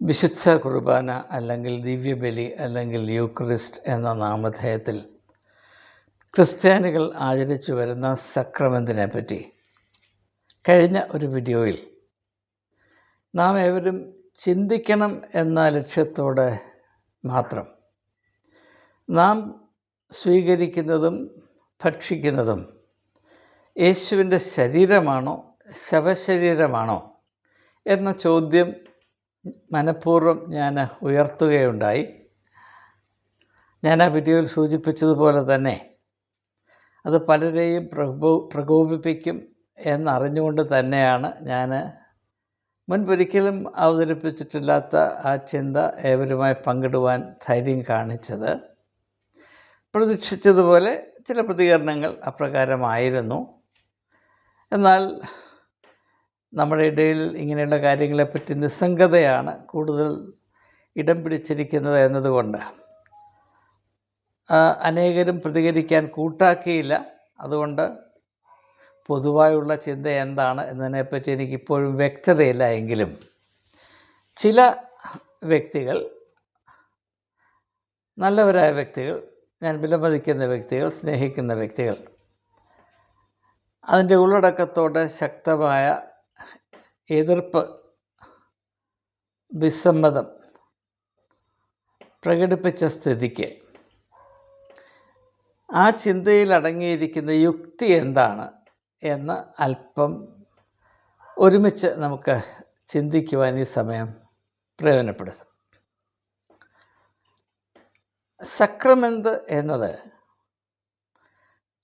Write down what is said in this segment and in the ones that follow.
വിശുദ്ധ കുർബാന അല്ലെങ്കിൽ ദിവ്യബലി അല്ലെങ്കിൽ യൂക്രിസ്റ്റ് എന്ന നാമധേയത്തിൽ ക്രിസ്ത്യാനികൾ ആചരിച്ചു വരുന്ന സക്രമത്തിനെ പറ്റി? കഴിഞ്ഞ ഒരു വീഡിയോയിൽ നാം ഏവരും ചിന്തിക്കണം എന്ന ലക്ഷ്യത്തോടെ മാത്രം നാം സ്വീകരിക്കുന്നതും ഭക്ഷിക്കുന്നതും യേശുവിന്റെ ശരീരമാണോ ശവശരീരമാണോ എന്ന ചോദ്യം മനഃപൂർവം ഞാൻ ഉയർത്തുകയുണ്ടായി. ഞാൻ ആ വീഡിയോയിൽ സൂചിപ്പിച്ചതുപോലെ തന്നെ അത് പലരെയും പ്രകോ പ്രകോപിപ്പിക്കും എന്നറിഞ്ഞുകൊണ്ട് തന്നെയാണ് ഞാൻ മുൻപൊരിക്കലും അവതരിപ്പിച്ചിട്ടില്ലാത്ത ആ ചിന്ത ഏവരുമായി പങ്കിടുവാൻ ധൈര്യം കാണിച്ചത്. പ്രതീക്ഷിച്ചതുപോലെ ചില പ്രതികരണങ്ങൾ അപ്രകാരമായിരുന്നു. എന്നാൽ നമ്മുടെ ഇടയിൽ ഇങ്ങനെയുള്ള കാര്യങ്ങളെപ്പറ്റി നിസ്സംഗതയാണ് കൂടുതൽ ഇടം പിടിച്ചിരിക്കുന്നത് എന്നതുകൊണ്ട്. അനേകരും പ്രതികരിക്കാൻ കൂട്ടാക്കിയില്ല. അതുകൊണ്ട് പൊതുവായുള്ള ചിന്ത എന്താണ് എന്നതിനെപ്പറ്റി എനിക്കിപ്പോഴും വ്യക്തതയില്ല എങ്കിലും. ചില വ്യക്തികൾ നല്ലവരായ വ്യക്തികൾ ഞാൻ വിലമതിക്കുന്ന വ്യക്തികൾ സ്നേഹിക്കുന്ന വ്യക്തികൾ അതിന്റെ ഉള്ളടക്കത്തോടെ ശക്തമായ എതിർപ്പ് വിസമ്മതം പ്രകടിപ്പിച്ച സ്ഥിതിക്ക്. ആ ചിന്തയിൽ അടങ്ങിയിരിക്കുന്ന യുക്തി എന്താണ് എന്ന് അല്പം ഒരുമിച്ച് നമുക്ക് ചിന്തിക്കുവാൻ ഈ സമയം പ്രയോജനപ്പെടുത്തും. സക്രമെന്ത് എന്നത്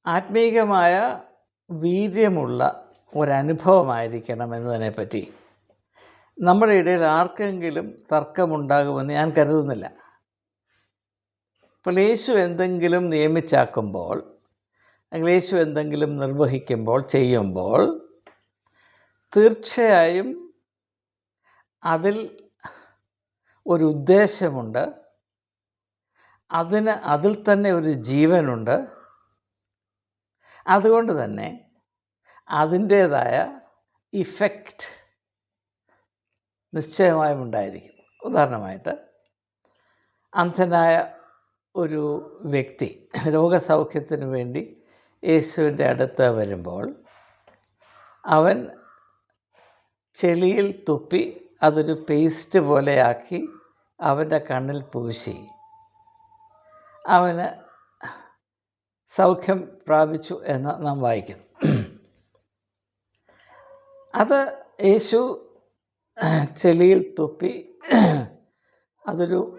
ആത്മീകമായ വീര്യമുള്ള ഒരനുഭവമായിരിക്കണം എന്നതിനെപ്പറ്റി നമ്മുടെ ഇടയിൽ ആർക്കെങ്കിലും തർക്കമുണ്ടാകുമെന്ന് ഞാൻ കരുതുന്നില്ല. അപ്പോൾ യേശു എന്തെങ്കിലും നിയമിച്ചാക്കുമ്പോൾ അല്ലെങ്കിൽ യേശു എന്തെങ്കിലും നിർവഹിക്കുമ്പോൾ ചെയ്യുമ്പോൾ തീർച്ചയായും അതിൽ ഒരു ഉദ്ദേശമുണ്ട്. അതിന് അതിൽ തന്നെ ഒരു ജീവനുണ്ട്. അതുകൊണ്ട് തന്നെ അതിന്റേതായ ഇഫക്റ്റ് നിശ്ചയമായും ഉണ്ടായിരിക്കും ഉദാഹരണമായിട്ട് അന്ധനായ ഒരു വ്യക്തി രോഗസൗഖ്യത്തിന് വേണ്ടി യേശുവിന്റെ അടുത്ത് വരുമ്പോൾ അവൻ ചെളിയിൽ തുപ്പി അതൊരു പേസ്റ്റ് പോലെയാക്കി അവന്റെ കണ്ണിൽ പൂശി. അവന് സൗഖ്യം പ്രാപിച്ചു എന്ന് നാം വായിക്കുന്നു. അത് യേശു ചെളിയിൽ തുപ്പി അതൊരു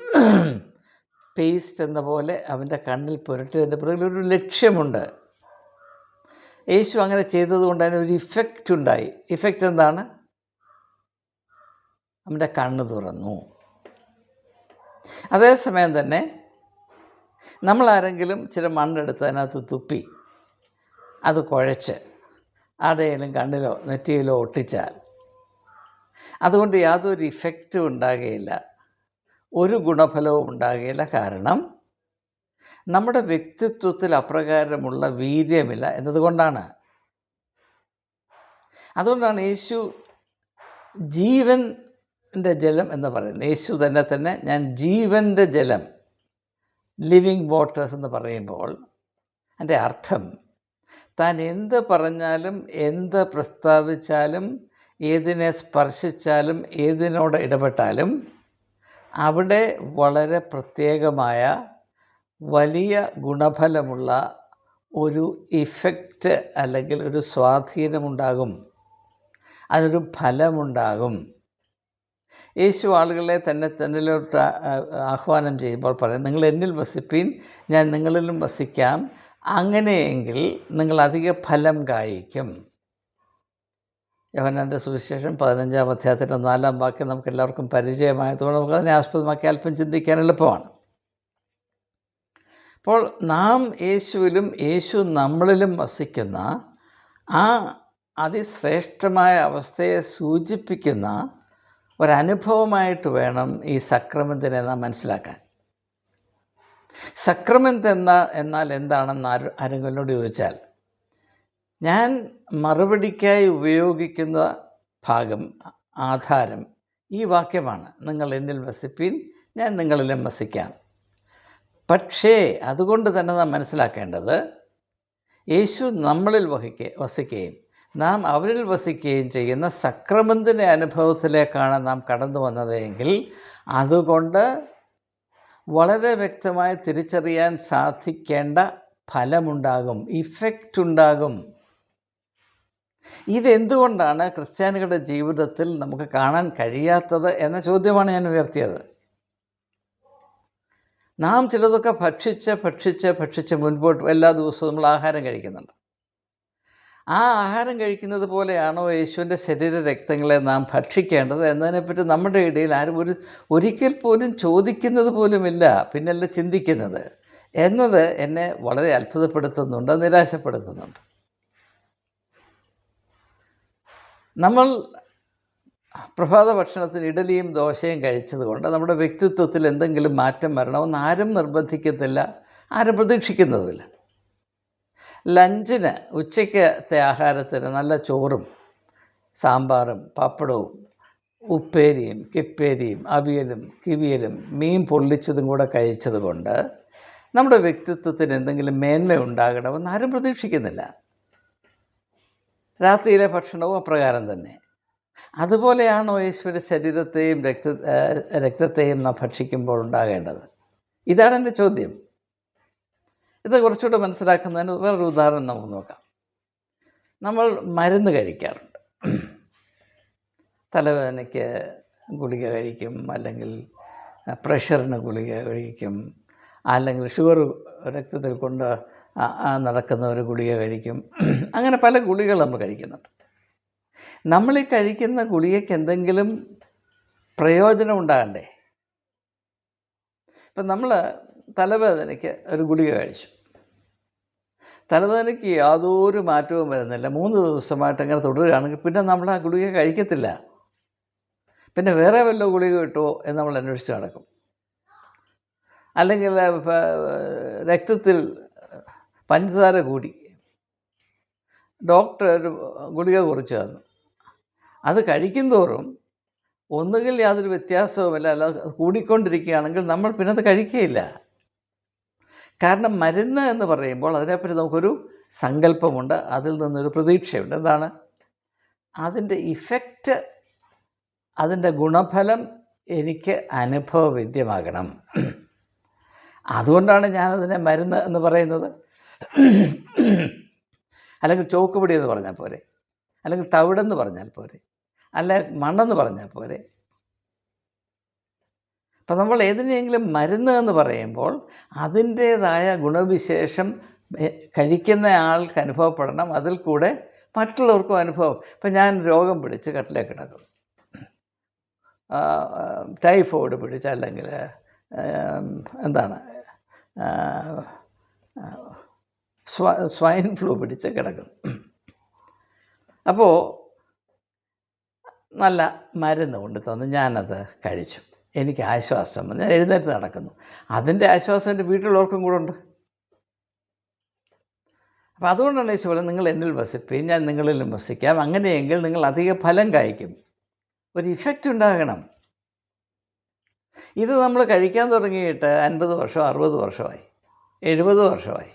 പേസ്റ്റ് എന്ന പോലെ അവന്റെ കണ്ണിൽ പുരട്ടിയതിന്റെ പിറകിൽ ഒരു ലക്ഷ്യമുണ്ട്. യേശു അങ്ങനെ ചെയ്തതുകൊണ്ട് അതിന് ഒരു ഇഫക്റ്റ് ഉണ്ടായി. ഇഫക്റ്റ് എന്താണ്? അവന്റെ കണ്ണ് തുറന്നു. അതേസമയം തന്നെ നമ്മളാരെങ്കിലും ചില മണ്ണെടുത്ത് അതിനകത്ത് തുപ്പി അത് കുഴച്ച്. ആരുടെയെങ്കിലും കണ്ണിലോ നെറ്റിയിലോ ഒട്ടിച്ചാൽ അതുകൊണ്ട് യാതൊരു ഇഫക്റ്റും ഉണ്ടാകുകയില്ല. ഒരു ഗുണഫലവും ഉണ്ടാകുകയില്ല. കാരണം നമ്മുടെ വ്യക്തിത്വത്തിൽ അപ്രകാരമുള്ള വീര്യമില്ല എന്നതുകൊണ്ടാണ്. അതുകൊണ്ടാണ് യേശു ജീവന്റെ ജലം എന്ന് പറയുന്നത്. യേശു തന്നെ തന്നെ ഞാൻ ജീവന്റെ ജലം ലിവിങ് വാട്ടേഴ്സ് എന്ന് പറയുമ്പോൾ എന്റെ അർത്ഥം താൻ എന്ത് പറഞ്ഞാലും എന്ത് പ്രസ്താവിച്ചാലും ഏതിനെ സ്പർശിച്ചാലും ഏതിനോട് ഇടപെട്ടാലും അവിടെ വളരെ പ്രത്യേകമായ വലിയ ഗുണഫലമുള്ള ഒരു ഇഫക്റ്റ് അല്ലെങ്കിൽ ഒരു സ്വാധീനമുണ്ടാകും. അതിനൊരു ഫലമുണ്ടാകും. യേശു ആളുകളെ തന്നെ തന്നിലോട്ട് ആഹ്വാനം ചെയ്യുമ്പോൾ പറയും നിങ്ങൾ എന്നിൽ വസിപ്പീൻ ഞാൻ നിങ്ങളിലും വസിക്കാം. അങ്ങനെയെങ്കിൽ നിങ്ങൾ അധിക ഫലം കായ്ക്കും. യോഹനാന്റെ സുവിശേഷം പതിനഞ്ചാം അധ്യായത്തിന്റെ നാലാം വാക്യം നമുക്ക് എല്ലാവർക്കും പരിചയമായതുകൊണ്ട് നമുക്ക് അതിനെ ആസ്പദമാക്കി അല്പം ചിന്തിക്കാൻ എളുപ്പമാണ്. അപ്പോൾ നാം യേശുവിലും യേശു നമ്മളിലും വസിക്കുന്ന ആ അതിശ്രേഷ്ഠമായ അവസ്ഥയെ സൂചിപ്പിക്കുന്ന ഒരനുഭവമായിട്ട് വേണം ഈ സക്രമത്തിനെ നാം മനസ്സിലാക്കാൻ. സക്രമെന്ത് എന്ന എന്നാൽ എന്താണെന്ന് ആര് ആരെങ്കിലോട് ചോദിച്ചാൽ ഞാൻ മറുപടിക്കായി ഉപയോഗിക്കുന്ന ഭാഗം ആധാരം ഈ വാക്യമാണ്. നിങ്ങൾ എന്നിൽ വസിപ്പീൻ ഞാൻ നിങ്ങളിലും വസിക്കാം. പക്ഷേ അതുകൊണ്ട് തന്നെ നാം മനസ്സിലാക്കേണ്ടത് യേശു നമ്മളിൽ വഹിക്ക വസിക്കുകയും നാം അവരിൽ വസിക്കുകയും ചെയ്യുന്ന സക്രമത്തിന്റെ അനുഭവത്തിലേക്കാണ് നാം കടന്നു വന്നതെങ്കിൽ അതുകൊണ്ട് വളരെ വ്യക്തമായി തിരിച്ചറിയാൻ സാധിക്കേണ്ട ഫലമുണ്ടാകും ഇഫക്റ്റ് ഉണ്ടാകും. ഇതെന്തുകൊണ്ടാണ് ക്രിസ്ത്യാനികളുടെ ജീവിതത്തിൽ നമുക്ക് കാണാൻ കഴിയാത്തത് എന്ന ചോദ്യമാണ് ഞാൻ ഉയർത്തിയത്. നാം ചിലതൊക്കെ ഭക്ഷിച്ച് ഭക്ഷിച്ച് ഭക്ഷിച്ച് മുൻപോട്ട് എല്ലാ ദിവസവും നമ്മൾ ആഹാരം കഴിക്കുന്നുണ്ട്. ആ ആഹാരം കഴിക്കുന്നത് പോലെയാണോ യേശുവിന്റെ ശരീര രക്തങ്ങളെ നാം ഭക്ഷിക്കേണ്ടത് എന്നതിനെപ്പറ്റി നമ്മുടെ ഇടയിൽ ആരും ഒരു ഒരിക്കൽ പോലും ചോദിക്കുന്നത് പോലുമില്ല പിന്നല്ല ചിന്തിക്കുന്നത്. എന്നത് എന്നെ വളരെ അത്ഭുതപ്പെടുത്തുന്നുണ്ട് നിരാശപ്പെടുത്തുന്നുണ്ട്. നമ്മൾ പ്രഭാത ഭക്ഷണത്തിന് ഇഡലിയും ദോശയും കഴിച്ചതുകൊണ്ട് നമ്മുടെ വ്യക്തിത്വത്തിൽ എന്തെങ്കിലും മാറ്റം വരണമെന്ന് ആരും നിർബന്ധിക്കത്തില്ല ആരും പ്രതീക്ഷിക്കുന്നതുമില്ല. ലഞ്ചിന് ഉച്ചയ്ക്കത്തെ ആഹാരത്തിന് നല്ല ചോറും സാമ്പാറും പപ്പടവും ഉപ്പേരിയും കിപ്പേരിയും അവിയലും കിവിയലും മീൻ പൊള്ളിച്ചതും കൂടെ കഴിച്ചത് കൊണ്ട് നമ്മുടെ വ്യക്തിത്വത്തിന് എന്തെങ്കിലും മേന്മ ഉണ്ടാകണമെന്ന് ആരും പ്രതീക്ഷിക്കുന്നില്ല. രാത്രിയിലെ ഭക്ഷണവും അപ്രകാരം തന്നെ. അതുപോലെയാണോ യേശുവിന്റെ ശരീരത്തെയും രക്ത രക്തത്തെയും നാം ഭക്ഷിക്കുമ്പോൾ ഉണ്ടാകേണ്ടത്? ഇതാണ് എന്റെ ചോദ്യം. ഇത് കുറച്ചുകൂടെ മനസ്സിലാക്കുന്നതിന് വേറൊരു ഉദാഹരണം നമുക്ക് നോക്കാം. നമ്മൾ മരുന്ന് കഴിക്കാറുണ്ട്. തലവേദനയ്ക്ക് ഗുളിക കഴിക്കും അല്ലെങ്കിൽ പ്രഷറിന് ഗുളിക കഴിക്കും അല്ലെങ്കിൽ ഷുഗർ രക്തത്തിൽ കൊണ്ട് നടക്കുന്ന ഒരു ഗുളിക കഴിക്കും. അങ്ങനെ പല ഗുളികൾ നമ്മൾ കഴിക്കുന്നുണ്ട്. നമ്മൾ ഈ കഴിക്കുന്ന ഗുളികയ്ക്ക് എന്തെങ്കിലും പ്രയോജനം ഉണ്ടാകണ്ടേ? ഇപ്പം നമ്മൾ തലവേദനയ്ക്ക് ഒരു ഗുളിക കഴിച്ചു. തലവേദനയ്ക്ക് യാതൊരു മാറ്റവും വരുന്നില്ല. മൂന്ന് ദിവസമായിട്ട് അങ്ങനെ തുടരുകയാണെങ്കിൽ പിന്നെ നമ്മൾ ആ ഗുളിക കഴിക്കത്തില്ല. പിന്നെ വേറെ വല്ല ഗുളിക കിട്ടുമോ എന്ന് നമ്മൾ അന്വേഷിച്ച് നടക്കും. അല്ലെങ്കിൽ രക്തത്തിൽ പഞ്ചസാര കൂടി. ഡോക്ടർ ഒരു ഗുളിക കുറിച്ച് തന്നു. അത് കഴിക്കും തോറും ഒന്നുകിൽ യാതൊരു വ്യത്യാസവുമില്ല. അല്ലാതെ കൂടിക്കൊണ്ടിരിക്കുകയാണെങ്കിൽ നമ്മൾ പിന്നെ അത് കഴിക്കുകയില്ല. കാരണം മരുന്ന് എന്ന് പറയുമ്പോൾ അതിനെപ്പറ്റി നമുക്കൊരു സങ്കല്പമുണ്ട് അതിൽ നിന്നൊരു പ്രതീക്ഷയുണ്ട്. എന്താണ്? അതിന്റെ ഇഫക്റ്റ് അതിന്റെ ഗുണഫലം എനിക്ക് അനുഭവവിദ്യമാകണം. അതുകൊണ്ടാണ് ഞാനതിനെ മരുന്ന് എന്ന് പറയുന്നത്. അല്ലെങ്കിൽ ചോക്കുപൊടി എന്ന് പറഞ്ഞാൽ പോരെ. അല്ലെങ്കിൽ തവിടെന്ന് പറഞ്ഞാൽ പോരെ. അല്ല മണ്ണെന്ന് പറഞ്ഞാൽ പോരെ. അപ്പം നമ്മൾ ഏതിനെങ്കിലും മരുന്ന് എന്ന് പറയുമ്പോൾ അതിന്റേതായ ഗുണവിശേഷം കഴിക്കുന്ന ആൾക്ക് അനുഭവപ്പെടണം. അതിൽ കൂടെ മറ്റുള്ളവർക്കും അനുഭവം. ഇപ്പം ഞാൻ രോഗം പിടിച്ച് കട്ടിലേ കിടക്കും ടൈഫോയിഡ് പിടിച്ച് അല്ലെങ്കിൽ എന്താണ് സ്വൈൻ ഫ്ലൂ പിടിച്ച് കിടക്കുന്നു. അപ്പോൾ നല്ല മരുന്ന് കൊണ്ട് തന്ന് ഞാനത് കഴിച്ചു. എനിക്ക് ആശ്വാസം. ഞാൻ എഴുന്നേറ്റ് നടക്കുന്നു. അതിന്റെ ആശ്വാസം എന്റെ വീട്ടിലുള്ളവർക്കും കൂടെ ഉണ്ട്. അപ്പം അതുകൊണ്ടാണ് യേശു പറയുന്നത് നിങ്ങൾ എന്നിൽ വസിപ്പീൻ ഞാൻ നിങ്ങളിലും വസിക്കാം. അങ്ങനെയെങ്കിൽ നിങ്ങൾ അധിക ഫലം കായ്ക്കും. ഒരു ഇഫക്റ്റ് ഉണ്ടാകണം. ഇത് നമ്മൾ കഴിക്കാൻ തുടങ്ങിയിട്ട് അൻപത് വർഷം അറുപത് വർഷമായി എഴുപത് വർഷമായി.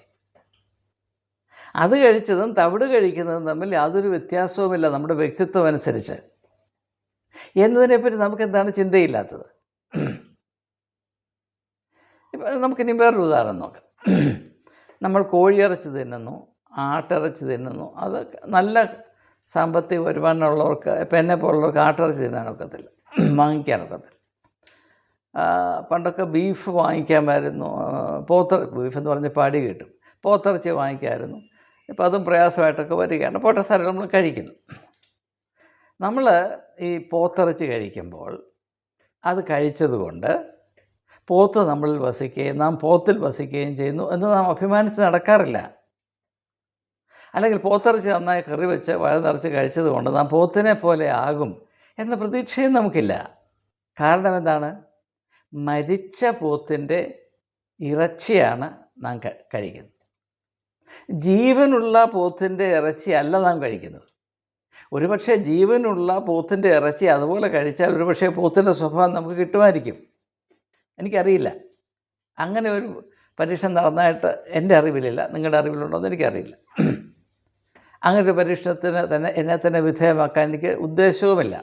അത് കഴിച്ചതും തവിട് കഴിക്കുന്നതും തമ്മിൽ യാതൊരു വ്യത്യാസവുമില്ല നമ്മുടെ വ്യക്തിത്വം അനുസരിച്ച്. എന്നതിനെപ്പറ്റി നമുക്ക് എന്താണ് ചിന്തയില്ലാത്തത്? ഇപ്പം നമുക്കിനി വേറൊരു ഉദാഹരണം നോക്കാം. നമ്മൾ കോഴിയിറച്ചി തിന്നുന്നു ആട്ടിറച്ചി തിന്നുന്നു. അത് നല്ല സാമ്പത്തിക വരുമാനമുള്ളവർക്ക് ഇപ്പം എന്നെ പോലുള്ളവർക്ക് ആട്ടിറച്ചി തിന്നാനൊക്കത്തില്ല വാങ്ങിക്കാനൊക്കത്തില്ല പണ്ടൊക്കെ ബീഫ് വാങ്ങിക്കാമായിരുന്നു. പോത്ത ബീഫ് എന്ന് പറഞ്ഞാൽ പാടി കിട്ടും. പോത്തിറച്ചി വാങ്ങിക്കാമായിരുന്നു. ഇപ്പം അതും പ്രയാസമായിട്ടൊക്കെ വരികയാണ്. പോട്ടെ സാറേ നമ്മൾ കഴിക്കുന്നു. നമ്മൾ ഈ പോത്തിറച്ചി കഴിക്കുമ്പോൾ അത് കഴിച്ചതുകൊണ്ട് പോത്ത് നമ്മളിൽ വസിക്കുകയും നാം പോത്തിൽ വസിക്കുകയും ചെയ്യുന്നു എന്ന് നാം അഭിമാനിച്ച് നടക്കാറില്ല. അല്ലെങ്കിൽ പോത്തിറച്ചി നന്നായി കറി വെച്ച് വഴ നിറച്ച് കഴിച്ചതുകൊണ്ട് നാം പോത്തിനെ പോലെ ആകും എന്ന പ്രതീക്ഷയും നമുക്കില്ല. കാരണം എന്താണ്? മരിച്ച പോത്തിന്റെ ഇറച്ചിയാണ് നാം കഴിക്കുന്നത്. ജീവനുള്ള പോത്തിന്റെ ഇറച്ചിയല്ല നാം കഴിക്കുന്നത്. ഒരുപക്ഷെ ജീവനുള്ള പോത്തിന്റെ ഇറച്ചി അതുപോലെ കഴിച്ചാൽ ഒരുപക്ഷെ പോത്തിന്റെ സ്വഭാവം നമുക്ക് കിട്ടുമായിരിക്കും. എനിക്കറിയില്ല. അങ്ങനെ ഒരു പരീക്ഷണം നടന്നതായിട്ട് എന്റെ അറിവിലില്ല. നിങ്ങളുടെ അറിവിലുണ്ടോ എന്ന് എനിക്കറിയില്ല. ഒരു പരീക്ഷണത്തിന് തന്നെ എന്നെ തന്നെ വിധേയമാക്കാൻ എനിക്ക് ഉദ്ദേശവുമില്ല.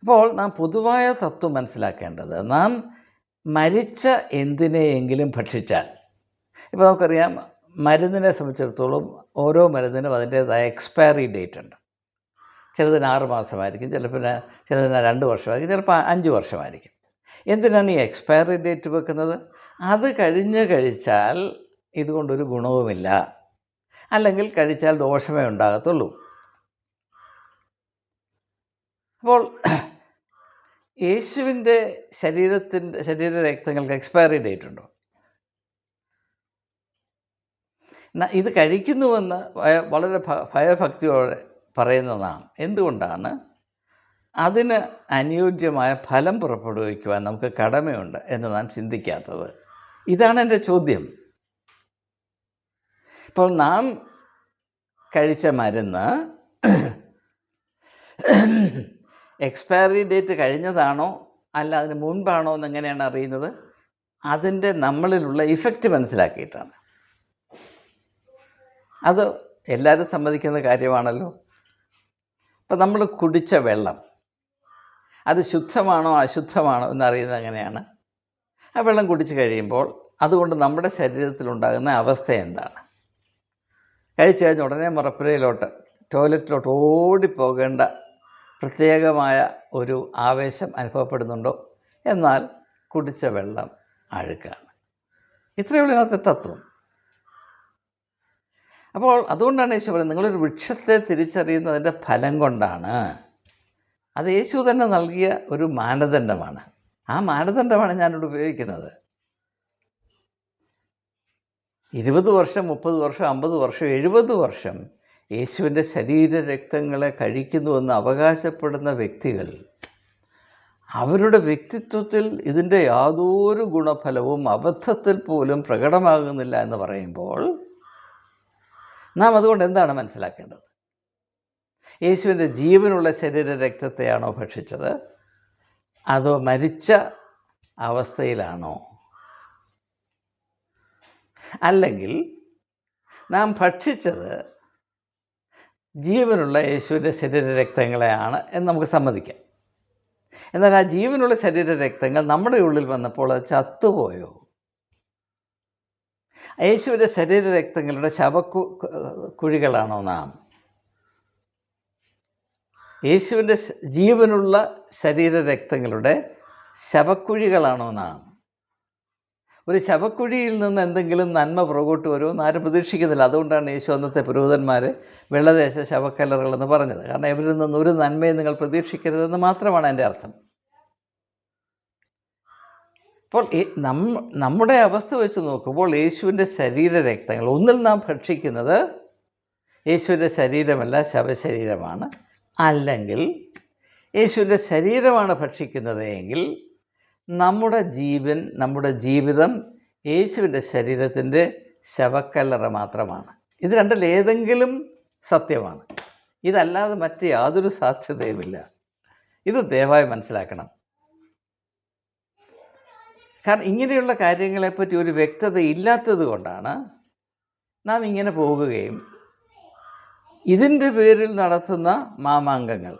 അപ്പോൾ നാം പൊതുവായ തത്വം മനസ്സിലാക്കേണ്ടത് നാം മരിച്ച എന്തിനെയെങ്കിലും ഭക്ഷിച്ചാൽ. ഇപ്പോൾ നമുക്കറിയാം മരുന്നിനെ സംബന്ധിച്ചിടത്തോളം ഓരോ മരുന്നിനും അതിന്റേതായ എക്സ്പയറി ഡേറ്റ് ഉണ്ട് ചിലതിന് ആറ് മാസമായിരിക്കും ചിലപ്പോൾ ചിലതിന് രണ്ട് വർഷമായിരിക്കും ചിലപ്പോൾ അഞ്ച് വർഷമായിരിക്കും. എന്തിനാണ് ഈ എക്സ്പയറി ഡേറ്റ് വെക്കുന്നത്? അത് കഴിഞ്ഞ് കഴിച്ചാൽ ഇതുകൊണ്ടൊരു ഗുണവുമില്ല. അല്ലെങ്കിൽ കഴിച്ചാൽ ദോഷമേ ഉണ്ടാകത്തുള്ളൂ. അപ്പോൾ യേശുവിന്റെ ശരീരത്തിന്റെ ശരീര രക്തങ്ങൾക്ക് എക്സ്പയറി ഡേറ്റ് ഉണ്ടോ ന- ഇത് കഴിക്കുന്നുവെന്ന് വളരെ ഭയഭക്തിയോടെ പറയുന്ന നാം എന്തുകൊണ്ടാണ്? അതിന് അനുയോജ്യമായ ഫലം പുറപ്പെടുവിക്കുവാൻ നമുക്ക് കടമയുണ്ട് എന്ന് നാം ചിന്തിക്കാത്തത്. ഇതാണ് എന്റെ ചോദ്യം. ഇപ്പോൾ നാം കഴിച്ച മരുന്ന് എക്സ്പയറി ഡേറ്റ് കഴിഞ്ഞതാണോ? അല്ല അതിന് മുൻപാണോ എന്ന് എങ്ങനെയാണ് അറിയുന്നത്? അതിന്റെ നമ്മളിലുള്ള ഇഫക്റ്റ് മനസ്സിലാക്കിയിട്ടാണ്. അത് എല്ലാവരും സമ്മതിക്കുന്ന കാര്യമാണല്ലോ. അപ്പം നമ്മൾ കുടിച്ച വെള്ളം അത് ശുദ്ധമാണോ അശുദ്ധമാണോ എന്നറിയുന്നത് എങ്ങനെയാണ് ആ വെള്ളം കുടിച്ച് കഴിയുമ്പോൾ അതുകൊണ്ട് നമ്മുടെ ശരീരത്തിലുണ്ടാകുന്ന അവസ്ഥ എന്താണ്? കഴിച്ചു കഴിഞ്ഞ ഉടനെ മറപ്പുരയിലോട്ട് ടോയ്ലറ്റിലോട്ട് ഓടിപ്പോകേണ്ട പ്രത്യേകമായ ഒരു ആവേശം അനുഭവപ്പെടുന്നുണ്ടോ? എന്നാൽ കുടിച്ച വെള്ളം അഴുക്കാണ്. ഇത്രയുള്ള ഇതിനകത്തെ തത്വം. അപ്പോൾ അതുകൊണ്ടാണ് യേശു പറയുന്നത് നിങ്ങളൊരു വൃക്ഷത്തെ തിരിച്ചറിയുന്നതിന്റെ ഫലം കൊണ്ടാണ്. അത് യേശു തന്നെ നൽകിയ ഒരു മാനദണ്ഡമാണ്. ആ മാനദണ്ഡമാണ് ഞാനിവിടെ ഉപയോഗിക്കുന്നത്. ഇരുപത് വർഷം മുപ്പത് വർഷം അമ്പത് വർഷം എഴുപത് വർഷം യേശുവിന്റെ ശരീര രക്തങ്ങളെ കഴിക്കുന്നുവെന്ന് അവകാശപ്പെടുന്ന വ്യക്തികൾ അവരുടെ വ്യക്തിത്വത്തിൽ ഇതിന്റെ യാതൊരു ഗുണഫലവും അബദ്ധത്തിൽ പോലും പ്രകടമാകുന്നില്ല എന്ന് പറയുമ്പോൾ നാം അതുകൊണ്ട് എന്താണ് മനസ്സിലാക്കേണ്ടത്? യേശുവിന്റെ ജീവനുള്ള ശരീര രക്തത്തെയാണോ ഭക്ഷിച്ചത്? അതോ മരിച്ച അവസ്ഥയിലാണോ? അല്ലെങ്കിൽ നാം ഭക്ഷിച്ചത് ജീവനുള്ള യേശുവിന്റെ ശരീര രക്തങ്ങളെയാണ് എന്ന് നമുക്ക് സമ്മതിക്കാം. എന്നാൽ ആ ജീവനുള്ള ശരീര രക്തങ്ങൾ നമ്മുടെ ഉള്ളിൽ വന്നപ്പോൾ അത് ചത്തുപോയോ? യേശുവിന്റെ ശരീര രക്തങ്ങളുടെ ശവക്കു കുഴികളാണോ നാം? യേശുവിന്റെ ജീവനുള്ള ശരീര രക്തങ്ങളുടെ ശവക്കുഴികളാണോ നാം? ഒരു ശവക്കുഴിയിൽ നിന്ന് എന്തെങ്കിലും നന്മ പുറകോട്ട് വരുമെന്ന് ആരും പ്രതീക്ഷിക്കുന്നില്ല. അതുകൊണ്ടാണ് യേശു അന്നത്തെ പുരോഹിതന്മാർ വെള്ളദേശ ശവക്കല്ലറുകളെന്ന് പറഞ്ഞത്. കാരണം ഇവരിൽ നിന്ന് ഒരു നന്മയും നിങ്ങൾ പ്രതീക്ഷിക്കരുതെന്ന് മാത്രമാണ് എന്റെ അർത്ഥം. അപ്പോൾ നമ്മുടെ അവസ്ഥ വെച്ച് നോക്കുമ്പോൾ യേശുവിന്റെ ശരീര രക്തങ്ങൾ ഒന്നിൽ നാം ഭക്ഷിക്കുന്നത് യേശുവിന്റെ ശരീരമല്ല ശവശരീരമാണ്. അല്ലെങ്കിൽ യേശുവിന്റെ ശരീരമാണ് ഭക്ഷിക്കുന്നത് എങ്കിൽ നമ്മുടെ ജീവൻ നമ്മുടെ ജീവിതം യേശുവിന്റെ ശരീരത്തിന്റെ ശവക്കല്ലറ മാത്രമാണ്. ഇത് രണ്ടിൽ ഏതെങ്കിലും സത്യമാണ്. ഇതല്ലാതെ മറ്റ് യാതൊരു സാധ്യതയുമില്ല. ഇത് ദയവായി മനസ്സിലാക്കണം. കാരണം ഇങ്ങനെയുള്ള കാര്യങ്ങളെപ്പറ്റി ഒരു വ്യക്തത ഇല്ലാത്തത് കൊണ്ടാണ് നാം ഇങ്ങനെ പോകുകയും ഇതിന്റെ പേരിൽ നടത്തുന്ന മാമാങ്കങ്ങൾ.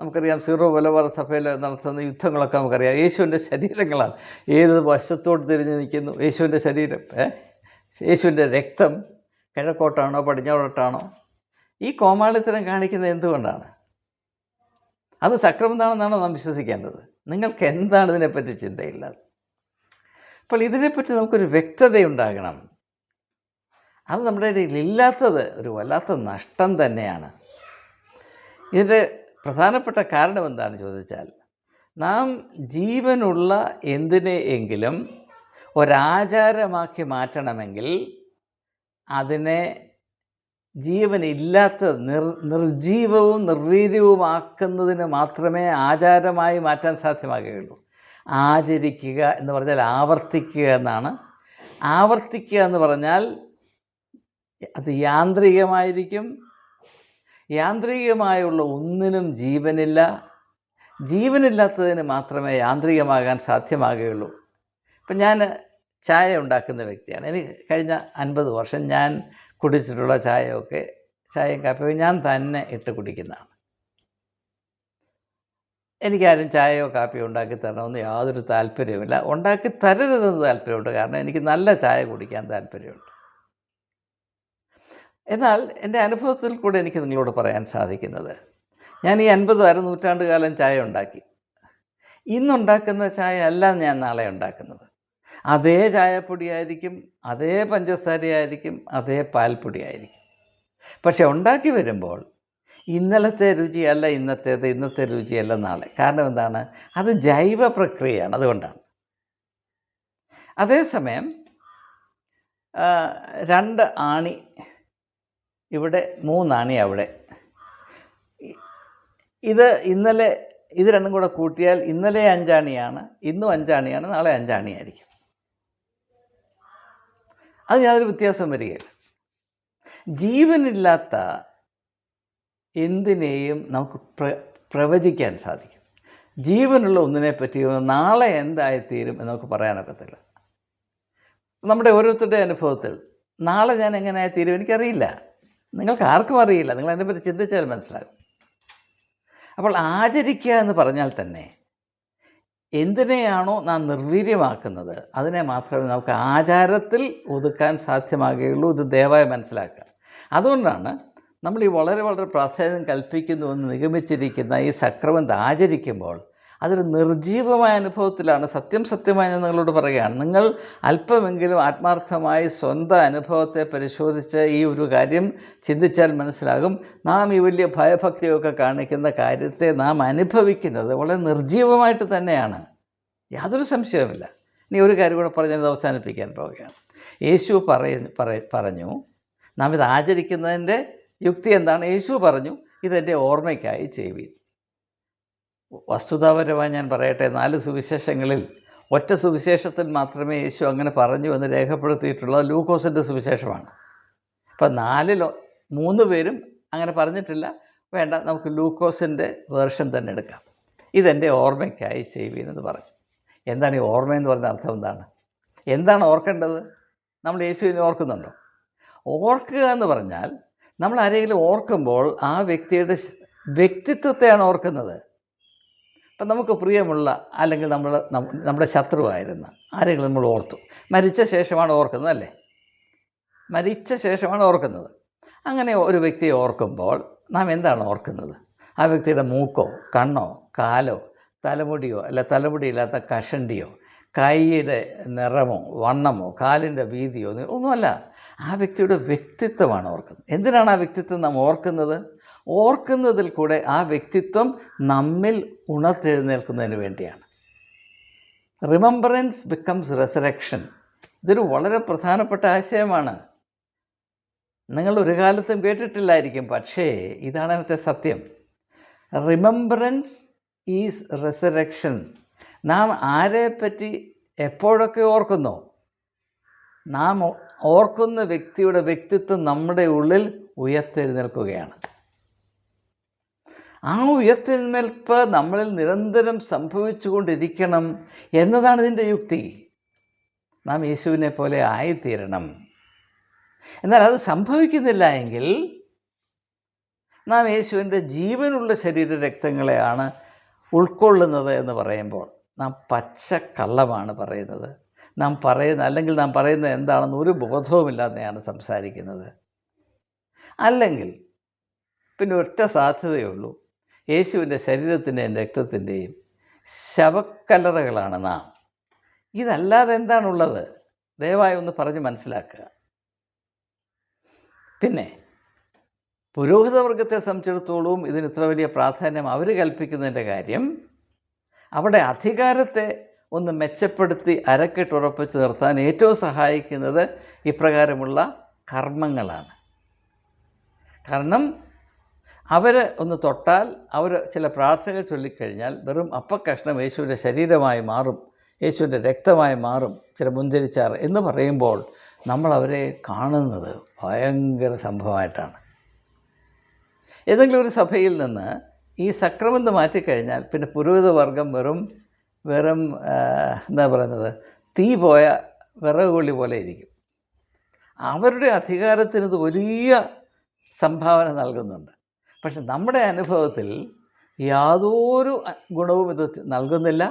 നമുക്കറിയാം സീറോ മലബാർ സഭയിൽ നടത്തുന്ന യുദ്ധങ്ങളൊക്കെ നമുക്കറിയാം. യേശുവിന്റെ ശരീരങ്ങളാണ്. ഏത് വശത്തോട് തിരിഞ്ഞ് നിൽക്കുന്നു? യേശുവിന്റെ ശരീരം യേശുവിന്റെ രക്തം കിഴക്കോട്ടാണോ പടിഞ്ഞാറോട്ടാണോ? ഈ കോമാളിത്തരം കാണിക്കുന്നത് എന്തുകൊണ്ടാണ്? അത് സക്രമതാണെന്നാണോ നാം വിശ്വസിക്കേണ്ടത്. നിങ്ങൾക്ക് എന്താണ് ഇതിനെപ്പറ്റി ചിന്തയില്ലാത്തത്? അപ്പോൾ ഇതിനെപ്പറ്റി നമുക്കൊരു വ്യക്തതയുണ്ടാകണം. അത് നമ്മുടെ ഇടയിൽ ഇല്ലാത്തത് ഒരു വല്ലാത്ത നഷ്ടം തന്നെയാണ്. ഇതിന്റെ പ്രധാനപ്പെട്ട കാരണം എന്താണ് ചോദിച്ചാൽ നാം ജീവനുള്ള എന്തിനെ എങ്കിലും ഒരാചാരമാക്കി മാറ്റണമെങ്കിൽ അതിനെ ജീവനില്ലാത്ത നിർ നിർജീവവും നിർവീര്യവുമാക്കുന്നതിന് മാത്രമേ ആചാരമായി മാറ്റാൻ സാധ്യമാകുകയുള്ളൂ. ആചരിക്കുക എന്ന് പറഞ്ഞാൽ ആവർത്തിക്കുക എന്നാണ്. ആവർത്തിക്കുക എന്ന് പറഞ്ഞാൽ അത് യാന്ത്രികമായിരിക്കും. യാന്ത്രികമായുള്ള ഒന്നിനും ജീവനില്ല. ജീവനില്ലാത്തതിന് മാത്രമേ യാന്ത്രികമാകാൻ സാധ്യമാകുകയുള്ളൂ. ഇപ്പം ഞാൻ ചായ ഉണ്ടാക്കുന്ന വ്യക്തിയാണ്. എനിക്ക് കഴിഞ്ഞ അൻപത് വർഷം ഞാൻ കുടിച്ചിട്ടുള്ള ചായയൊക്കെ ചായയും കാപ്പിയും ഞാൻ തന്നെ ഇട്ട് കുടിക്കുന്നതാണ്. എനിക്കാരും ചായയോ കാപ്പിയോ ഉണ്ടാക്കി തരണമെന്ന് യാതൊരു താല്പര്യവുമില്ല. ഉണ്ടാക്കി തരരുതെന്ന് താല്പര്യമുണ്ട്. കാരണം എനിക്ക് നല്ല ചായ കുടിക്കാൻ താല്പര്യമുണ്ട്. എന്നാൽ എന്റെ അനുഭവത്തിൽ കൂടെ എനിക്ക് നിങ്ങളോട് പറയാൻ സാധിക്കുന്നത്. ഞാൻ ഈ അൻപത് അര നൂറ്റാണ്ട് കാലം ചായ ഉണ്ടാക്കി. ഇന്നുണ്ടാക്കുന്ന ചായ അല്ല ഞാൻ നാളെ ഉണ്ടാക്കുന്നത്. അതേ ചായപ്പൊടിയായിരിക്കും അതേ പഞ്ചസാരയായിരിക്കും അതേ പാൽപ്പൊടിയായിരിക്കും പക്ഷെ ഉണ്ടാക്കി വരുമ്പോൾ ഇന്നലത്തെ രുചിയല്ല ഇന്നത്തേത് ഇന്നത്തെ രുചിയല്ല നാളെ. കാരണം എന്താണ്? അത് ജൈവ പ്രക്രിയയാണ് അതുകൊണ്ടാണ്. അതേസമയം രണ്ട് ആണി ഇവിടെ മൂന്നാണി അവിടെ. ഇത് ഇന്നലെ ഇത് രണ്ടും കൂടെ കൂട്ടിയാൽ ഇന്നലെ അഞ്ചാണിയാണ് ഇന്നും അഞ്ചാണിയാണ് നാളെ അഞ്ചാണിയായിരിക്കും. അത് യാതൊരു വ്യത്യാസം വരികയില്ല. ജീവനില്ലാത്ത എന്തിനേയും നമുക്ക് പ്ര പ്രവചിക്കാൻ സാധിക്കും. ജീവനുള്ള ഒന്നിനെ പറ്റിയോ നാളെ എന്തായിത്തീരും എന്ന് നമുക്ക് പറയാനൊക്കത്തില്ല. നമ്മുടെ ഓരോരുത്തരുടെ അനുഭവത്തിൽ നാളെ ഞാൻ എങ്ങനെ ആയിത്തീരും എനിക്കറിയില്ല. നിങ്ങൾക്ക് ആർക്കും അറിയില്ല. നിങ്ങൾ അതിനെപ്പറ്റി ചിന്തിച്ചാൽ മനസ്സിലാകും. അപ്പോൾ ആചരിക്കുക എന്ന് പറഞ്ഞാൽ തന്നെ എന്തിനെയാണോ നാം നിർവീര്യമാക്കുന്നത് അതിനെ മാത്രമേ നമുക്ക് ആചാരത്തിൽ ഒതുക്കാൻ സാധ്യമാകുകയുള്ളൂ. ഇത് ദയവായി മനസ്സിലാക്കുക. അതുകൊണ്ടാണ് നമ്മൾ ഈ വളരെ വളരെ പ്രാധാന്യം കൽപ്പിക്കുന്നുവെന്ന് നിഗമിച്ചിരിക്കുന്ന ഈ സക്രമന്ത് ആചരിക്കുമ്പോൾ അതൊരു നിർജീവമായ അനുഭവത്തിലാണ്. സത്യം സത്യമായി ഞാൻ നിങ്ങളോട് പറയുകയാണ്. നിങ്ങൾ അല്പമെങ്കിലും ആത്മാർത്ഥമായി സ്വന്തം അനുഭവത്തെ പരിശോധിച്ച് ഈ ഒരു കാര്യം ചിന്തിച്ചാൽ മനസ്സിലാകും. നാം ഈ വലിയ ഭയഭക്തിയൊക്കെ കാണിക്കുന്ന കാര്യത്തെ നാം അനുഭവിക്കുന്നത് വളരെ നിർജീവമായിട്ട് തന്നെയാണ്. യാതൊരു സംശയവുമില്ല. ഇനി ഒരു കാര്യം കൂടെ പറഞ്ഞത് അവസാനിപ്പിക്കാൻ പോവുകയാണ്. യേശു പറയ പറ- പറഞ്ഞു നാം ഇത് ആചരിക്കുന്നതിന്റെ യുക്തി എന്താണ്? യേശു പറഞ്ഞു ഇതെന്റെ ഓർമ്മയ്ക്കായി ചെയ്യുവിൻ വസ്തുതാപരമായി ഞാൻ പറയട്ടെ നാല് സുവിശേഷങ്ങളിൽ ഒറ്റ സുവിശേഷത്തിൽ മാത്രമേ യേശു അങ്ങനെ പറഞ്ഞു എന്ന് രേഖപ്പെടുത്തിയിട്ടുള്ളത് ലൂക്കോസിന്റെ സുവിശേഷമാണ്. അപ്പം നാലിൽ ഒ- മൂന്ന് പേരും അങ്ങനെ പറഞ്ഞിട്ടില്ല. വേണ്ട നമുക്ക് ലൂക്കോസിന്റെ വേർഷൻ തന്നെ എടുക്കാം. ഇതെന്റെ ഓർമ്മയ്ക്കായി ചെയ്യുവീനെന്ന് പറഞ്ഞു. എന്താണ് ഈ ഓർമ്മയെന്ന് പറഞ്ഞ അർത്ഥം എന്താണ്? എന്താണ് ഓർക്കേണ്ടത്? നമ്മൾ യേശുവിനെ ഓർക്കുന്നുണ്ടോ? ഓർക്കുക എന്ന് പറഞ്ഞാൽ നമ്മൾ ആരെങ്കിലും ഓർക്കുമ്പോൾ ആ വ്യക്തിയുടെ വ്യക്തിത്വത്തെയാണ് ഓർക്കുന്നത്. അപ്പം നമുക്ക് പ്രിയമുള്ള അല്ലെങ്കിൽ നമ്മൾ നമ്മുടെ ശത്രുവായിരുന്ന ആരെങ്കിലും നമ്മൾ ഓർത്തു. മരിച്ച ശേഷമാണ് ഓർക്കുന്നത് അല്ലേ? മരിച്ച ശേഷമാണ് ഓർക്കുന്നത്. അങ്ങനെ ഒരു വ്യക്തിയെ ഓർക്കുമ്പോൾ നാം എന്താണ് ഓർക്കുന്നത്? ആ വ്യക്തിയുടെ മൂക്കോ കണ്ണോ കാലോ തലമുടിയോ അല്ല തലമുടിയില്ലാത്ത കഷണ്ടിയോ കൈയുടെ നിറമോ വണ്ണമോ കാലിന്റെ വീതിയോ ഒന്നുമല്ല. ആ വ്യക്തിയുടെ വ്യക്തിത്വമാണ് ഓർക്കുന്നത്. എന്തിനാണ് ആ വ്യക്തിത്വം നാം ഓർക്കുന്നത്? ഓർക്കുന്നതിൽ കൂടെ ആ വ്യക്തിത്വം നമ്മിൽ ഉണർത്തെഴുന്നേൽക്കുന്നതിന് വേണ്ടിയാണ്. റിമംബറൻസ് ബിക്കംസ് റെസറക്ഷൻ ഇതൊരു വളരെ പ്രധാനപ്പെട്ട ആശയമാണ്. നിങ്ങൾ ഒരു കാലത്തും കേട്ടിട്ടില്ലായിരിക്കും പക്ഷേ ഇതാണ് അതിനകത്തെ സത്യം. റിമംബറൻസ് ഈസ് റെസറക്ഷൻ നാം ആരെപ്പറ്റി എപ്പോഴൊക്കെ ഓർക്കുന്നു നാം ഓർക്കുന്ന വ്യക്തിയുടെ വ്യക്തിത്വം നമ്മുടെ ഉള്ളിൽ ഉയർത്തെഴുന്നേൽക്കുകയാണ്. ആ ഉയർത്തെഴുന്നേൽപ്പ് നമ്മളിൽ നിരന്തരം സംഭവിച്ചുകൊണ്ടിരിക്കണം എന്നതാണ് ഇതിന്റെ യുക്തി. നാം യേശുവിനെ പോലെ ആയിത്തീരണം. എന്നാൽ അത് സംഭവിക്കുന്നില്ല എങ്കിൽ നാം യേശുവിന്റെ ജീവനുള്ള ശരീര രക്തങ്ങളെയാണ് ഉൾക്കൊള്ളുന്നത് എന്ന് പറയുമ്പോൾ നാം പച്ച കള്ളമാണ് പറയുന്നത്. നാം പറയുന്ന അല്ലെങ്കിൽ നാം പറയുന്നത് എന്താണെന്ന് ഒരു ബോധവുമില്ലാതെയാണ് സംസാരിക്കുന്നത്. അല്ലെങ്കിൽ പിന്നെ ഒറ്റ സാധ്യതയുള്ളൂ യേശുവിന്റെ ശരീരത്തിന്റെയും രക്തത്തിന്റെയും ശവക്കല്ലറകളാണ് നാം. ഇതല്ലാതെ എന്താണുള്ളത്? ദയവായി ഒന്ന് പറഞ്ഞ് മനസ്സിലാക്കുക. പിന്നെ പുരോഹിതവർഗത്തെ സംബന്ധിച്ചിടത്തോളം ഇതിന് ഇത്ര വലിയ പ്രാധാന്യം അവർ കൽപ്പിക്കുന്നതിന്റെ കാര്യം അവിടെ അധികാരത്തെ ഒന്ന് മെച്ചപ്പെടുത്തി അരക്കെട്ടുറപ്പിച്ച് നിർത്താൻ ഏറ്റവും സഹായിക്കുന്നത് ഇപ്രകാരമുള്ള കർമ്മങ്ങളാണ്. കാരണം അവർ ഒന്ന് തൊട്ടാൽ അവർ ചില പ്രാർത്ഥനകൾ ചൊല്ലിക്കഴിഞ്ഞാൽ വെറും അപ്പക്കഷ്ണം യേശുവിന്റെ ശരീരമായി മാറും യേശുവിന്റെ രക്തമായി മാറും ചില മുന്തിരിച്ചാറ് എന്ന് പറയുമ്പോൾ നമ്മൾ അവരെ കാണുന്നത് ഭയങ്കര സംഭവമായിട്ടാണ്. ഏതെങ്കിലും ഒരു സഭയിൽ നിന്ന് ഈ സക്രമെന്ന് മാറ്റിക്കഴിഞ്ഞാൽ പിന്നെ പുരോഹിത വർഗം വെറും വെറും എന്താ പറയുന്നത് തീ പോയ വിറകുകൊള്ളി പോലെ ഇരിക്കും. അവരുടെ അധികാരത്തിന് ഇത് വലിയ സംഭാവന നൽകുന്നുണ്ട്. പക്ഷെ നമ്മുടെ അനുഭവത്തിൽ യാതൊരു ഗുണവും ഇത് നൽകുന്നില്ല.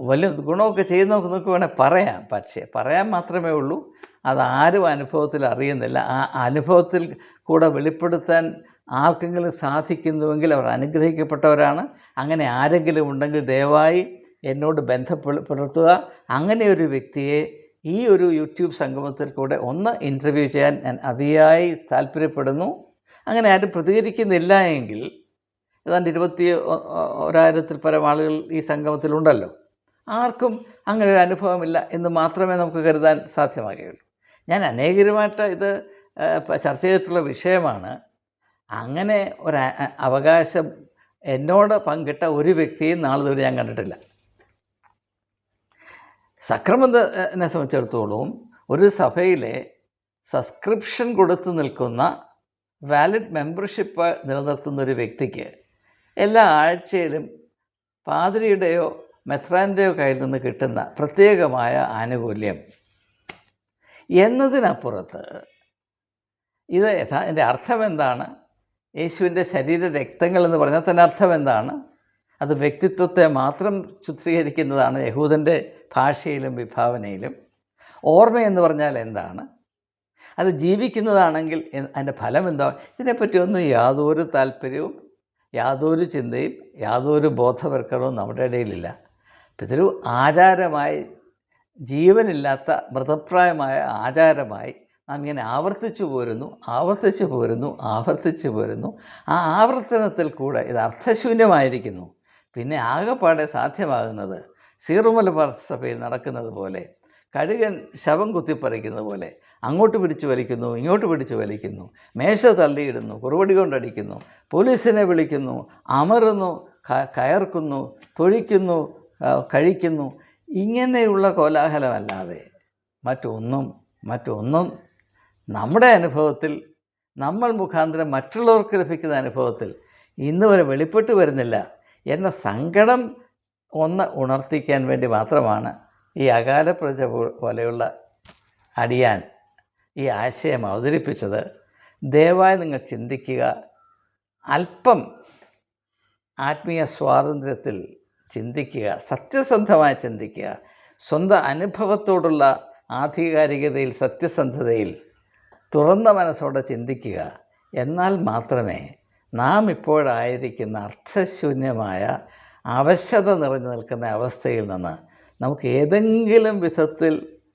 വലിയ ഗുണമൊക്കെ ചെയ്യുന്നവർക്ക് നമുക്ക് വേണേൽ പറയാം. പക്ഷേ പറയാൻ മാത്രമേ ഉള്ളൂ. അതാരും അനുഭവത്തിൽ അറിയുന്നില്ല. ആ അനുഭവത്തിൽ കൂടെ വെളിപ്പെടുത്താൻ ആർക്കെങ്കിലും സാധിക്കുന്നുവെങ്കിൽ അവർ അനുഗ്രഹിക്കപ്പെട്ടവരാണ്. അങ്ങനെ ആരെങ്കിലും ഉണ്ടെങ്കിൽ ദയവായി എന്നോട് ബന്ധപ്പെടുത്തുക അങ്ങനെ ഒരു വ്യക്തിയെ ഈ ഒരു യൂട്യൂബ് സംഗമത്തിൽ കൂടെ ഒന്ന് ഇന്റർവ്യൂ ചെയ്യാൻ ഞാൻ അതിയായി താല്പര്യപ്പെടുന്നു. അങ്ങനെ ആരും പ്രതികരിക്കുന്നില്ല എങ്കിൽ ഏതാണ്ട് ഇരുപത്തി ഒരായിരത്തിൽ പരം ആളുകൾ ഈ സംഗമത്തിലുണ്ടല്ലോ. ആർക്കും അങ്ങനെ ഒരു അനുഭവമില്ല എന്ന് മാത്രമേ നമുക്ക് കരുതാൻ സാധ്യമാകുകയുള്ളൂ. ഞാൻ അനേകരുമായിട്ട് ഇത് ചർച്ച ചെയ്തിട്ടുള്ള വിഷയമാണ്. അങ്ങനെ ഒരു അവകാശം എന്നോട് പങ്കിട്ട ഒരു വ്യക്തിയും നാളിതുവരെ ഞാൻ കണ്ടിട്ടില്ല. സക്രമത്തിനെ സംബന്ധിച്ചിടത്തോളം ഒരു സഭയിലെ സബ്സ്ക്രിപ്ഷൻ കൊടുത്ത് നിൽക്കുന്ന വാലിഡ് മെമ്പർഷിപ്പ് നിലനിർത്തുന്ന ഒരു വ്യക്തിക്ക് എല്ലാ ആഴ്ചയിലും പാതിരിയുടെയോ മെത്രാന്റെയോ കയ്യിൽ നിന്ന് കിട്ടുന്ന പ്രത്യേകമായ ആനുകൂല്യം. എന്നതിനപ്പുറത്ത് ഇത് യഥാ എന്റെ അർത്ഥം എന്താണ് യേശുവിന്റെ ശരീര രക്തങ്ങൾ എന്ന് പറഞ്ഞാൽ തന്നെ അർത്ഥം എന്താണ്? അത് വ്യക്തിത്വത്തെ മാത്രം ചിത്രീകരിക്കുന്നതാണ് യഹൂദന്റെ ഭാഷയിലും വിഭാവനയിലും. ഓർമ്മ എന്ന് പറഞ്ഞാൽ എന്താണ്? അത് ജീവിക്കുന്നതാണെങ്കിൽ അതിന്റെ ഫലം എന്താ? ഇതിനെപ്പറ്റിയൊന്നും യാതൊരു താല്പര്യവും യാതൊരു ചിന്തയും യാതൊരു ബോധവൽക്കരണവും നമ്മുടെ ഇടയിലില്ല. അപ്പം ഇതൊരു ആചാരമായി ജീവനില്ലാത്ത മൃതപ്രായമായ ആചാരമായി നാം ഇങ്ങനെ ആവർത്തിച്ചു പോരുന്നു ആവർത്തിച്ചു പോരുന്നു ആവർത്തിച്ചു പോരുന്നു. ആ ആവർത്തനത്തിൽ കൂടെ ഇത് അർത്ഥശൂന്യമായിരിക്കുന്നു. പിന്നെ ആകെപ്പാടെ സാധ്യമാകുന്നത് സീറുമലബാർ സഭയിൽ നടക്കുന്നത് പോലെ കഴുകൻ ശവം കുത്തിപ്പറിക്കുന്നത് പോലെ അങ്ങോട്ട് പിടിച്ചു വലിക്കുന്നു ഇങ്ങോട്ട് പിടിച്ചു വലിക്കുന്നു മേശ തള്ളിയിടുന്നു കുറുപടി കൊണ്ടടിക്കുന്നു പോലീസിനെ വിളിക്കുന്നു അമറുന്നു കയർക്കുന്നു തൊഴിക്കുന്നു കഴിക്കുന്നു. ഇങ്ങനെയുള്ള കോലാഹലമല്ലാതെ മറ്റൊന്നും മറ്റൊന്നും നമ്മുടെ അനുഭവത്തിൽ നമ്മൾ മുഖാന്തരം മറ്റുള്ളവർക്ക് ലഭിക്കുന്ന അനുഭവത്തിൽ ഇന്ന് വരെ വെളിപ്പെട്ട് വരുന്നില്ല എന്ന സങ്കടം ഒന്ന് ഉണർത്തിക്കാൻ വേണ്ടി മാത്രമാണ് ഈ അകാല പ്രജ പോലെയുള്ള അടിയാൻ ഈ ആശയം അവതരിപ്പിച്ചത്. ദയവായി നിങ്ങൾ ചിന്തിക്കുക. അല്പം ആത്മീയ സ്വാതന്ത്ര്യത്തിൽ ചിന്തിക്കുക. സത്യസന്ധമായി ചിന്തിക്കുക. സ്വന്തം അനുഭവത്തോടുള്ള ആധികാരികതയിൽ സത്യസന്ധതയിൽ തുറന്ന മനസ്സോടെ ചിന്തിക്കുക. എന്നാൽ മാത്രമേ നാം ഇപ്പോഴായിരിക്കുന്ന അർത്ഥശൂന്യമായ അവശത നിറഞ്ഞു നിൽക്കുന്ന അവസ്ഥയിൽ നിന്ന് നമുക്ക് ഏതെങ്കിലും വിധത്തിൽ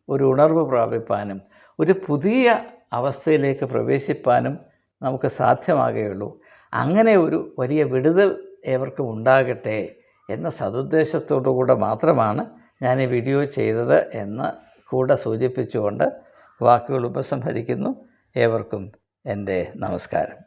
ഒരു ഉണർവ് പ്രാപിപ്പാനും ഒരു പുതിയ അവസ്ഥയിലേക്ക് പ്രവേശിപ്പാനും നമുക്ക് സാധ്യമാകുകയുള്ളൂ. അങ്ങനെ ഒരു വലിയ വിടുതൽ ഏവർക്കും ഉണ്ടാകട്ടെ എന്ന സതുദ്ദേശത്തോടു കൂടെ മാത്രമാണ് ഞാൻ ഈ വീഡിയോ ചെയ്തത് എന്ന് കൂടെ സൂചിപ്പിച്ചുകൊണ്ട് വാക്കുകൾ ഉപസംഹരിക്കുന്നു. ഏവർക്കും എന്റെ നമസ്കാരം.